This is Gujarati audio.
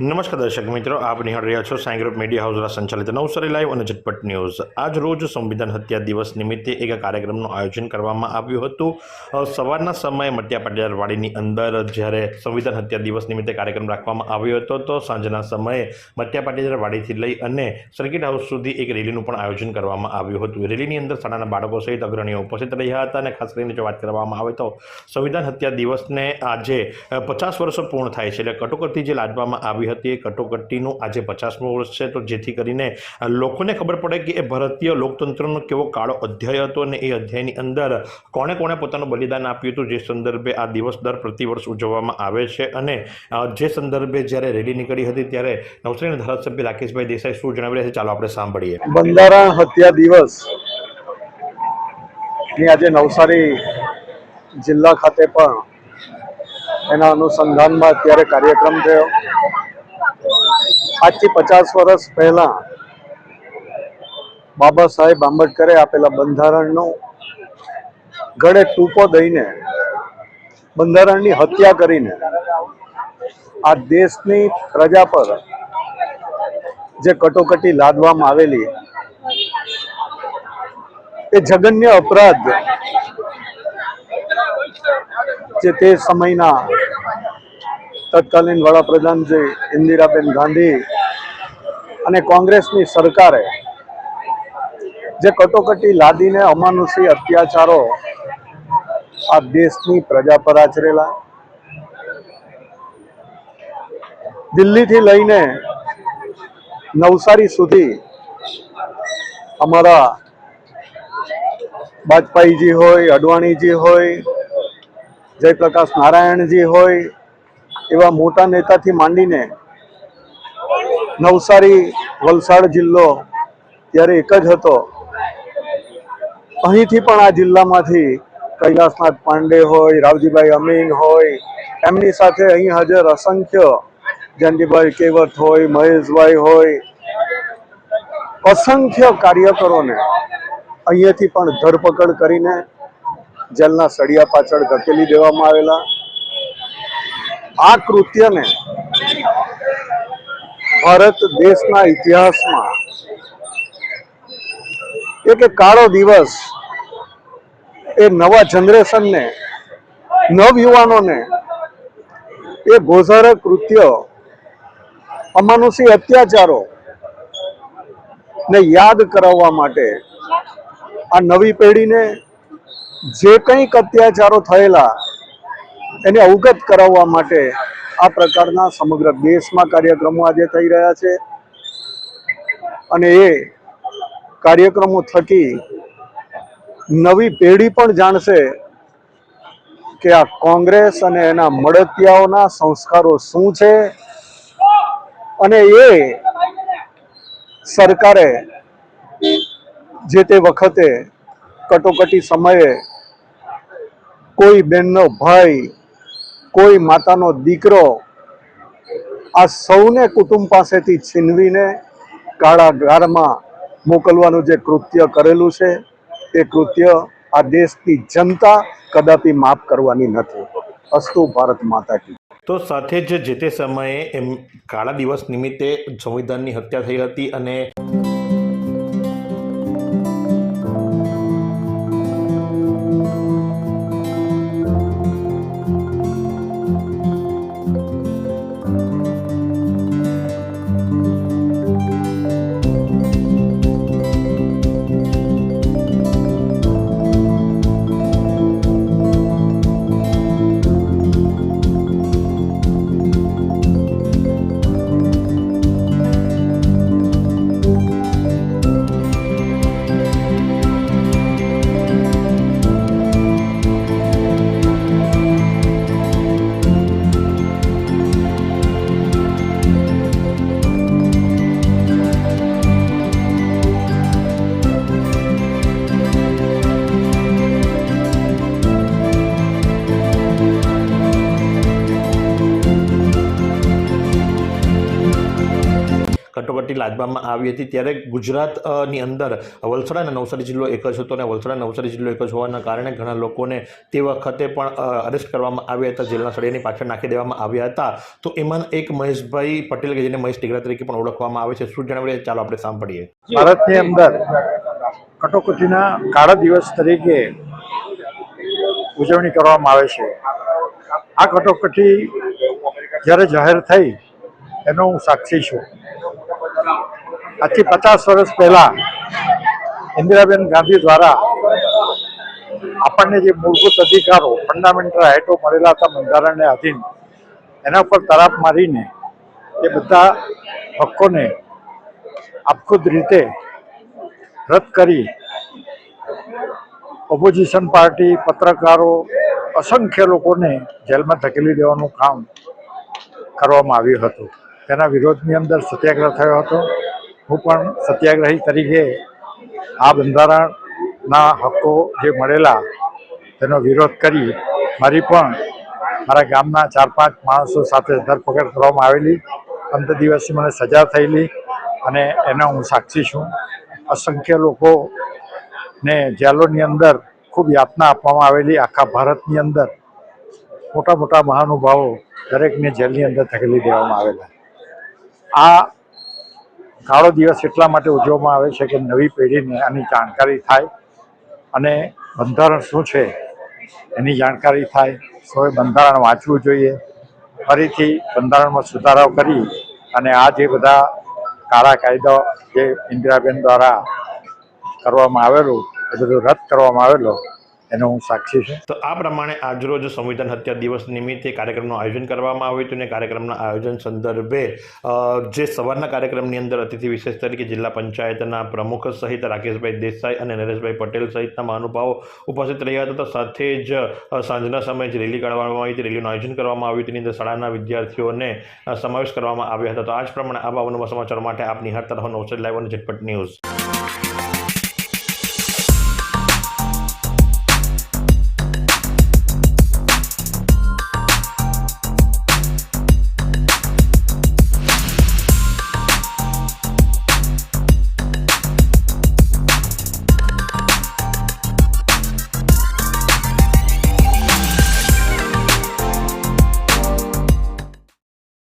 નમસ્કાર દર્શક મિત્રો, આપ નિહાળ રહ્યા છો સાઈ ગ્રુપ મીડિયા હાઉસ દ્વારા સંચાલિત નવસારી લાઈવ અને ઝટપટ ન્યૂઝ. આજ રોજ સંવિધાન હત્યા દિવસ નિમિત્તે એક કાર્યક્રમનું આયોજન કરવામાં આવ્યું હતું. સવારના સમયે મટિયા પાટીદારવાડીની અંદર જ્યારે સંવિધાન હત્યા દિવસ નિમિત્તે કાર્યક્રમ રાખવામાં આવ્યો હતો, તો સાંજના સમયે મટિયા પાટીદારવાડીથી લઈ અને સર્કિટ હાઉસ સુધી એક રેલીનું પણ આયોજન કરવામાં આવ્યું હતું. રેલીની અંદર શાળાના બાળકો સહિત અગ્રણીઓ ઉપસ્થિત રહ્યા હતા અને ખાસ કરીને જો વાત કરવામાં આવે તો સંવિધાન હત્યા દિવસને આજે પચાસ વર્ષો પૂર્ણ થાય છે એટલે કટોકટી જે લાદવામાં આવી હતી એ કટોકટીનું આજે પચાસમું વર્ષ છે. તો જેથી કરીને લોકોને ખબર પડે કે એ ભારતીય લોકતંત્રનો કેવો કાળો અધ્યાય હતો અને એ અધ્યાયની અંદર કોણે કોણે પોતાનું બલિદાન આપ્યું હતું? જે સંદર્ભે આ દિવસ દર પ્રતિવર્ષ ઉજવવામાં આવે છે અને જે સંદર્ભે જ્યારે રેલી નીકળી હતી ત્યારે નવસારીના ધારાસભ્ય રાકેશભાઈ દેસાઈ શું જણાવી છે? ચાલો આપણે સાંભળીએ. બંધારણ હત્યા દિવસની આજે નવસારી જિલ્લા ખાતે પણ એના અનુસંધાનમાં અત્યારે કાર્યક્રમ થયો. આજથી પચાસ વર્ષ પહેલા બાબા સાહેબ આંબેડકરે આપેલા બંધારણનો ગળે ટૂંકો દઈને બંધારણની હત્યા કરીને આ દેશની પ્રજા પર જે કટોકટી લાદવામાં આવેલી, એ જગન્ય અપરાધ જે તે સમયના તત્કાલીન વડાપ્રધાન જે ઇન્દિરાબેન ગાંધી અને કોંગ્રેસની સરકારે જે કટોકટી લાદીને અમાનુષી અત્યાચારો આ દેશની પ્રજા પર આચરેલા, દિલ્હીથી લઈને નવસારી સુધી અમારા વાજપેયીજી હોય, અડવાણીજી હોય, જયપ્રકાશ નારાયણજી હોય એવા મોટા નેતાથી માંડીને નવસારી, વલસાડ જિલ્લો ત્યારે એક જ હતો. અહીંથી પણ આ જિલ્લામાંથી કૈલાસનાથ પાંડે હોય, રાવજીભાઈ અમીન હોય, એમની સાથે અહીં હાજર અસંખ્ય જયંતિભાઈ કેવત હોય, મહેશભાઈ હોય, અસંખ્ય કાર્યકરોને અહીંયાથી પણ ધરપકડ કરીને જેલના સળિયા પાછળ ધકેલી દેવામાં આવેલા. આ કૃત્યને ભારત દેશના ઇતિહાસમાં એક કાળો દિવસ એ નવા જનરેશનને, નવયુવાનોને એ ગોઝર કૃત્ય, અમાનુષી અત્યાચારો ને યાદ કરાવવા માટે આ નવી પેઢીને જે કંઈક અત્યાચારો થયેલા એને અવગત કરાવવા માટે આ પ્રકારના સમગ્ર દેશમાં કાર્યક્રમો આજે થઈ રહ્યા છે. અને એ કાર્યક્રમો થકી નવી પેઢી પણ જાણશે કે આ કોંગ્રેસ અને એના મળતિયાઓના સંસ્કારો શું છે અને એ સરકારે જે તે વખતે કટોકટી સમયે કોઈ બેનનો ભાઈ કોઈ માતાનો દીકરો આ સૌને કુટુંબ પાસેથી છીનવીને કાળા ગારમાં મોકલવાનું જે કૃત્ય કરેલું છે તે કૃત્ય આ દેશની જનતા કદાપી માફ કરવાની નથી. અસ્તુ ભારત માતા કી તો સાથે જ જે તે સમયે એમ કાળા દિવસ નિમિત્તે સંવિધાનની હત્યા થઈ હતી અને હકાનપટ્ટી લાદવામાં આવી હતી. ત્યારે ગુજરાતની અંદર વલસાડ અને નવસારી જિલ્લો એક જ હતો અને વલસાડ નવસારી જિલ્લો એક જ હોવાના કારણે ઘણા લોકોને તે વખતે પણ અરેસ્ટ કરવામાં આવ્યા હતા. જેલના સળિયાની પાછળ નાખી દેવામાં આવ્યા હતા. તો એમાં એક મહેશભાઈ પટેલ કે જેને મહેશ ટીગરા તરીકે પણ ઓળખવામાં આવે છે. શું જણાવી ચાલો આપણે સાંભળીએ. ભારતની અંદર કટોકટીના કાળા દિવસ તરીકે ઉજવણી કરવામાં આવે છે. આ કટોકટી જ્યારે જાહેર થઈ, એનો હું સાક્ષી છું. આજથી પચાસ વર્ષ પહેલા ઇન્દિરાબેન ગાંધી દ્વારા આપણને જે મૂળભૂત અધિકારો ફંડામેન્ટલ રાઇટો મળેલા હતા બંધારણને અધીન એના પર તરાપ મારીને એ બધા હક્કોને આપખુદ રીતે રદ કરી ઓપોઝિશન પાર્ટી પત્રકારો, અસંખ્ય લોકોને જેલમાં ધકેલી દેવાનું કામ કરવામાં આવ્યું હતું. તેના વિરોધની અંદર સત્યાગ્રહ થયો હતો. હું પણ સત્યાગ્રહી તરીકે આ બંધારણના હક્કો જે મળેલા તેનો વિરોધ કરી મારી પણ મારા ગામના ચાર પાંચ માણસો સાથે ધરપકડ કરવામાં આવેલી. પંદર દિવસથી મને સજા થયેલી અને એનો હું સાક્ષી છું. અસંખ્ય લોકોને જેલોની અંદર ખૂબ યાતના આપવામાં આવેલી આખા ભારતની અંદર મોટા મોટા મહાનુભાવો દરેકને જેલની અંદર ધકેલી દેવામાં આવેલા. આ કાળો દિવસ એટલા માટે ઉજવવામાં આવે છે કે નવી પેઢીને આની જાણકારી થાય અને બંધારણ શું છે એની જાણકારી થાય. સૌએ બંધારણ વાંચવું જોઈએ. ફરીથી બંધારણમાં સુધારાઓ કરી અને આ જે બધા કાળા કાયદો જે ઇન્દિરાબેન દ્વારા કરવામાં આવેલું, એ બધું રદ કરવામાં આવેલો એનો હું સાક્ષી છું. તો આ પ્રમાણે આજરોજ સંવિધાન હત્યા દિવસ નિમિત્તે કાર્યક્રમનું આયોજન કરવામાં આવ્યું હતું અને કાર્યક્રમના આયોજન સંદર્ભે જે સવારના કાર્યક્રમની અંદર અતિથિ વિશેષ તરીકે જિલ્લા પંચાયતના પ્રમુખ સહિત રાકેશભાઈ દેસાઈ અને નરેશભાઈ પટેલ સહિતના મહાનુભાવો ઉપસ્થિત રહ્યા હતા. તો સાથે જ સાંજના સમયે જે રેલી કાઢવામાં આવી હતી, રેલીનું આયોજન કરવામાં આવ્યું. તેની અંદર શાળાના વિદ્યાર્થીઓને સમાવેશ કરવામાં આવ્યા હતા. તો આ જ પ્રમાણે આ બાબતના સમાચાર માટે આપ નિહાળતા રહો નવસારી લાઈવ અને ઝટપટ ન્યૂઝ.